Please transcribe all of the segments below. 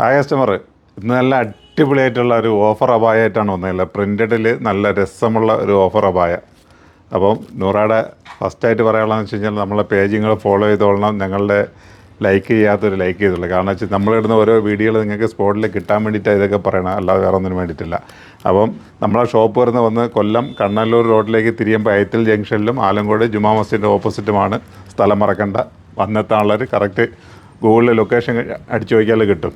ആ കസ്റ്റമർ ഇന്ന് നല്ല അടിപൊളിയായിട്ടുള്ള ഒരു ഓഫർ അപായമായിട്ടാണ് വന്നത് പ്രിന്റഡിൽ നല്ല രസമുള്ള ഒരു ഓഫർ അപായ. അപ്പം നൂറാടെ ഫസ്റ്റായിട്ട് പറയാനുള്ളതെന്ന് വെച്ച് കഴിഞ്ഞാൽ നമ്മളെ പേജിങ്ങൾ ഫോളോ ചെയ്തോളണം. ഞങ്ങളുടെ ലൈക്ക് ചെയ്യാത്തൊരു ലൈക്ക് ചെയ്തോളൂ. കാരണം വെച്ചാൽ നമ്മളിടുന്ന ഓരോ വീഡിയോകൾ നിങ്ങൾക്ക് സ്പോട്ടിൽ കിട്ടാൻ വേണ്ടിയിട്ടാണ് ഇതൊക്കെ പറയണം അല്ലാതെ വേറെ ഒന്നിനും വേണ്ടിയിട്ടില്ല. അപ്പം നമ്മളെ ഷോപ്പ് വരുന്ന വന്ന് കൊല്ലം കണ്ണല്ലൂർ റോഡിലേക്ക് തിരിയുമ്പോൾ അയത്തിൽ ജംഗ്ഷനിലും ആലങ്കോട് ജുമാ മസ്ജിദിന്റെ ഓപ്പോസിറ്റുമാണ് സ്ഥലം മറക്കണ്ട. വന്നെത്താനുള്ളൊരു കറക്റ്റ് ഗൂഗിളിൽ ലൊക്കേഷൻ അടിച്ചു നോക്കിയാൽ കിട്ടും.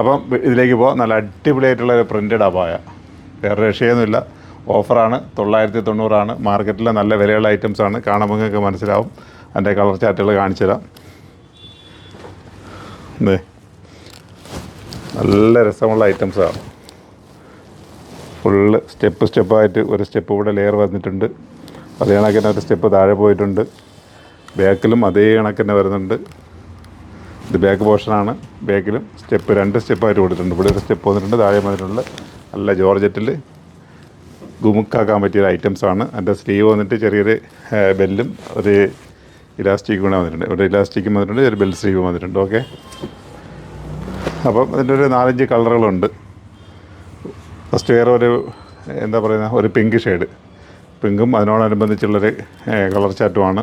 അപ്പം ഇതിലേക്ക് പോകാം നല്ല അടിപൊളിയായിട്ടുള്ള ഒരു പ്രിന്റഡ് അപായ. വേറെ രക്ഷയൊന്നുമില്ല. ഓഫറാണ്. തൊള്ളായിരത്തി തൊണ്ണൂറാണ് മാർക്കറ്റിലെ നല്ല വിലയുള്ള ഐറ്റംസാണ് കാണുമ്പോൾ നിങ്ങൾക്ക് മനസ്സിലാവും. അതിന്റെ കളർ ചാറ്റുകൾ കാണിച്ചു തരാം. നല്ല രസമുള്ള ഐറ്റംസാണ് ഫുള്ള് സ്റ്റെപ്പ് സ്റ്റെപ്പായിട്ട് ഒരു സ്റ്റെപ്പ് കൂടെ ലെയർ വന്നിട്ടുണ്ട്. അതേ കണക്കിന് ഒരു സ്റ്റെപ്പ് താഴെ പോയിട്ടുണ്ട്. ബാക്കിലും അതേ കണക്കിന് വരുന്നുണ്ട്. ഇത് ബാക്ക് പോർഷനാണ്. ബാക്കിലും സ്റ്റെപ്പ് രണ്ട് സ്റ്റെപ്പായിട്ട് കൊടുത്തിട്ടുണ്ട്. ഇവിടെ ഒരു സ്റ്റെപ്പ് വന്നിട്ടുണ്ട്. താഴെ വന്നിട്ടുണ്ട്. നല്ല ജോർജറ്റിൽ ഗുമുക്കാക്കാൻ പറ്റിയ ഐറ്റംസാണ്. അതിന്റെ സ്ലീവ് വന്നിട്ട് ചെറിയൊരു ബെല്ലും ഒരു ഇലാസ്റ്റിക്കും കൂടെ വന്നിട്ടുണ്ട്. ഇവിടെ ഇലാസ്റ്റിക്കും വന്നിട്ടുണ്ട്. ഒരു ബെൽ സ്ലീവും വന്നിട്ടുണ്ട്. ഓക്കെ. അപ്പം അതിന്റെ ഒരു നാലഞ്ച് കളറുകളുണ്ട്. ഫസ്റ്റ് വേറെ ഒരു എന്താ പറയുക ഒരു പിങ്ക് ഷെയ്ഡ്. പിങ്കും അതിനോടനുബന്ധിച്ചുള്ളൊരു കളർ ചാറ്റുമാണ്.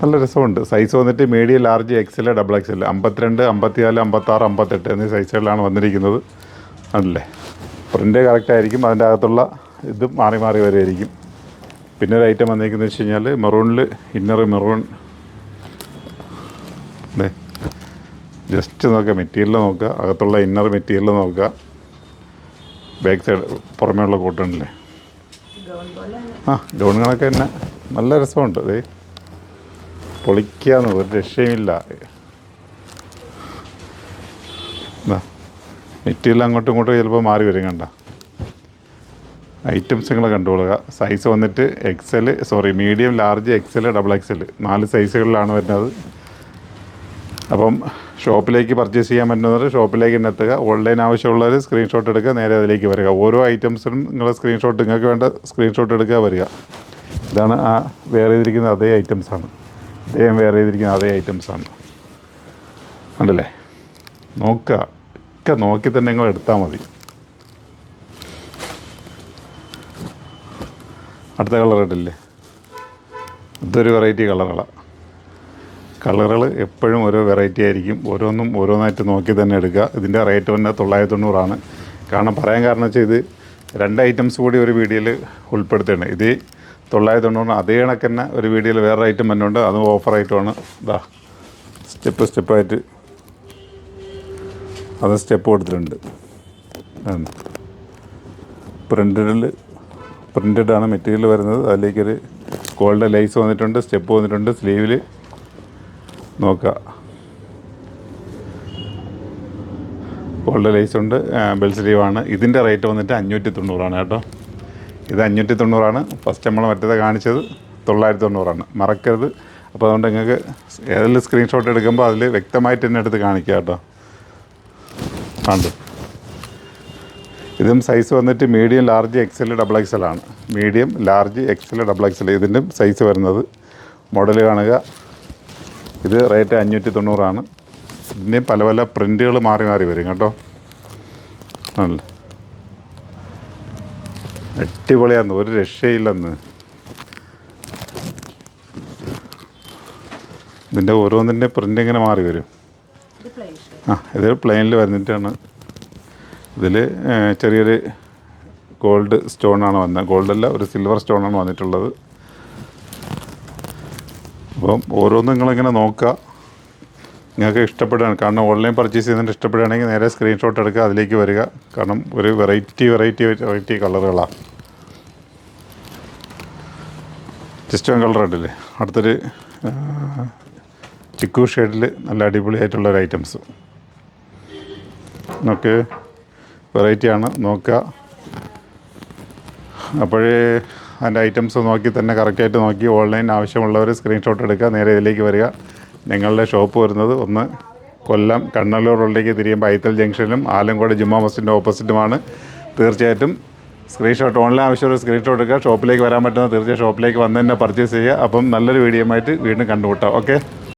നല്ല രസമുണ്ട്. സൈസ് വന്നിട്ട് medium large XL double XL അമ്പത്തിരണ്ട് അമ്പത്തിനാല് അമ്പത്താറ് അമ്പത്തെട്ട് എന്നീ സൈസുകളിലാണ് വന്നിരിക്കുന്നത്. ആണല്ലേ പ്രിന്റ് കറക്റ്റ് ആയിരിക്കും. അതിന്റെ അകത്തുള്ള ഇത് മാറി മാറി വരുമായിരിക്കും പിന്നെ ഒരു ഐറ്റം വന്നിരിക്കുന്നത് വെച്ച് കഴിഞ്ഞാൽ മെറൂണിൽ ഇന്നർ മെറൂൺ അതെ ജസ്റ്റ് നോക്കുക. മെറ്റീരിയൽ നോക്കുക. അകത്തുള്ള ഇന്നർ മെറ്റീരിയൽ നോക്കുക. ബാക്ക് സൈഡ് പുറമേ ഉള്ള കോട്ടണില്ലേ ആ ഗൗൺ കണക്ക് തന്നെ. നല്ല രസമുണ്ട്. അതേ പൊളിക്കാന്ന് ഒരു രക്ഷയുമില്ല. മെറ്റീരിയൽ അങ്ങോട്ടും ഇങ്ങോട്ടും ചിലപ്പോൾ മാറി വരും കണ്ട. ഐറ്റംസ് നിങ്ങൾ കണ്ടുകൊള്ളുക സൈസ് വന്നിട്ട് XL sorry medium large XL double XL നാല് സൈസുകളിലാണ് വരുന്നത്. അപ്പം ഷോപ്പിലേക്ക് പർച്ചേസ് ചെയ്യാൻ പറ്റുന്നവർ ഷോപ്പിലേക്ക് തന്നെ എത്തുക. ഓൺലൈൻ ആവശ്യമുള്ളവർ സ്ക്രീൻഷോട്ട് എടുക്കുക. നേരെ അതിലേക്ക് വരിക. ഓരോ ഐറ്റംസിനും നിങ്ങളെ സ്ക്രീൻഷോട്ട് നിങ്ങൾക്ക് വേണ്ട സ്ക്രീൻഷോട്ട് എടുക്കുക വരിക. ഇതാണ് ആ വേറെ ചെയ്തിരിക്കുന്ന അതേ ഐറ്റംസാണ് ഇദ്ദേഹം വേറെ ചെയ്തിരിക്കുന്ന അതേ ഐറ്റംസാണ് ഉണ്ടല്ലേ നോക്കുക. ഒക്കെ നോക്കി തന്നെ നിങ്ങൾ എടുത്താൽ മതി. അടുത്ത കളർ ഇട്ടില്ലേ? ഇതൊരു വെറൈറ്റി കളറുകളാണ് കളറുകൾ എപ്പോഴും ഓരോ വെറൈറ്റി ആയിരിക്കും. ഓരോന്നും ഓരോന്നായിട്ട് നോക്കി തന്നെ എടുക്കുക. ഇതിന്റെ റേറ്റ് തന്നെ തൊള്ളായിരത്തി തൊണ്ണൂറാണ് കാരണം പറയാൻ കാരണം വെച്ചാൽ ഇത് രണ്ട് ഐറ്റംസ് കൂടി ഒരു വീഡിയോയിൽ ഉൾപ്പെടുത്തുകയാണ് ഇത് തൊള്ളായിരത്തി തൊണ്ണൂറ് അതേ കണക്ക് തന്നെ ഒരു വീഡിയോയിൽ വേറെ ഐറ്റം തന്നെ ഉണ്ട്. അതും ഓഫർ ഐറ്റമാണ് ഇതാ സ്റ്റെപ്പ് സ്റ്റെപ്പായിട്ട് അത് സ്റ്റെപ്പ് കൊടുത്തിട്ടുണ്ട്. പ്രിന്റഡിൽ പ്രിന്റഡ് ആണ് മെറ്റീരിയൽ വരുന്നത്. അതിലേക്കൊരു ഗോൾഡ് ലൈസ് വന്നിട്ടുണ്ട് സ്റ്റെപ്പ് വന്നിട്ടുണ്ട്. സ്ലീവിൽ നോക്കുക ഗോൾഡ് ലൈസ് ഉണ്ട്. ബെൽ സ്ലീവാണ് ഇതിന്റെ റേറ്റ് വന്നിട്ട് അഞ്ഞൂറ്റി തൊണ്ണൂറാണ് കേട്ടോ. ഇത് അഞ്ഞൂറ്റി തൊണ്ണൂറാണ് ഫസ്റ്റ് നമ്മൾ മറ്റേത് കാണിച്ചത് തൊള്ളായിരത്തി തൊണ്ണൂറാണ് മറക്കരുത്. അപ്പോൾ അതുകൊണ്ട് നിങ്ങൾക്ക് ഏതെങ്കിലും സ്ക്രീൻഷോട്ട് എടുക്കുമ്പോൾ അതിൽ വ്യക്തമായിട്ട് തന്നെ എടുത്ത് കാണിക്കുക കേട്ടോ. ഉണ്ട് ഇതും സൈസ് വന്നിട്ട് medium large XL double XL ആണ്. Medium large XL double XL ഇതിന്റെ സൈസ് വരുന്നത്. മോഡൽ കാണുക. ഇത് റേറ്റ് അഞ്ഞൂറ്റി തൊണ്ണൂറാണ് ഇതിന്റെ പല പല പ്രിന്റുകൾ മാറി മാറി വരും കേട്ടോ. ആണല്ലേ അടിപൊളിയാന്ന് ഒരു രക്ഷയില്ലെന്ന്. ഇതിന്റെ ഓരോന്നിന്റെ പ്രിന്റ് ഇങ്ങനെ മാറി വരും. ആ ഇത് പ്ലെയിനിൽ വന്നിട്ടാണ്. ഇതിൽ ചെറിയൊരു ഗോൾഡ് സ്റ്റോണാണ് വന്നത് ഗോൾഡല്ല ഒരു സിൽവർ സ്റ്റോണാണ് വന്നിട്ടുള്ളത്. അപ്പം ഓരോന്നും നിങ്ങളിങ്ങനെ നോക്കുക നിങ്ങൾക്ക് ഇഷ്ടപ്പെടുകയാണ്. കാരണം ഓൺലൈൻ പർച്ചേസ് ചെയ്യുന്നതിന് ഇഷ്ടപ്പെടുകയാണെങ്കിൽ നേരെ സ്ക്രീൻഷോട്ട് എടുക്കുക അതിലേക്ക് വരിക. കാരണം ഒരു വെറൈറ്റി വെറൈറ്റി വെറൈറ്റി കളറുകളാണ് ജസ്റ്റ് വൺ കളർ ഉണ്ടല്ലേ? അടുത്തൊരു ചിക്കു ഷെയ്ഡിൽ നല്ല അടിപൊളിയായിട്ടുള്ള ഒരു ഐറ്റംസ് നമുക്ക് വെറൈറ്റിയാണ് നോക്കുക. അപ്പോഴേ അതിന്റെ ഐറ്റംസ് നോക്കി തന്നെ കറക്റ്റായിട്ട് നോക്കി ഓൺലൈൻ ആവശ്യമുള്ളവർ സ്ക്രീൻഷോട്ട് എടുക്കുക നേരെ ഇതിലേക്ക് വരിക. ഞങ്ങളുടെ ഷോപ്പ് വരുന്നത് ഒന്ന് കൊല്ലം കണ്ണല്ലൂർ റോഡിലേക്ക് തിരിയുമ്പോൾ ഐത്തൽ ജംഗ്ഷനിലും ആലങ്കോട് ജുമാ മസ്ജിദിന്റെ ഓപ്പോസിറ്റുമാണ്. തീർച്ചയായിട്ടും സ്ക്രീൻഷോട്ട് ഓൺലൈൻ ആവശ്യമുള്ള സ്ക്രീൻഷോട്ട് എടുക്കുക. ഷോപ്പിലേക്ക് വരാൻ പറ്റുന്ന തീർച്ചയായും ഷോപ്പിലേക്ക് വന്ന് തന്നെ പർച്ചേസ് ചെയ്യുക. അപ്പം നല്ലൊരു വീഡിയോ ആയിട്ട് വീണ്ടും കണ്ടുമുട്ടാം. ഓക്കെ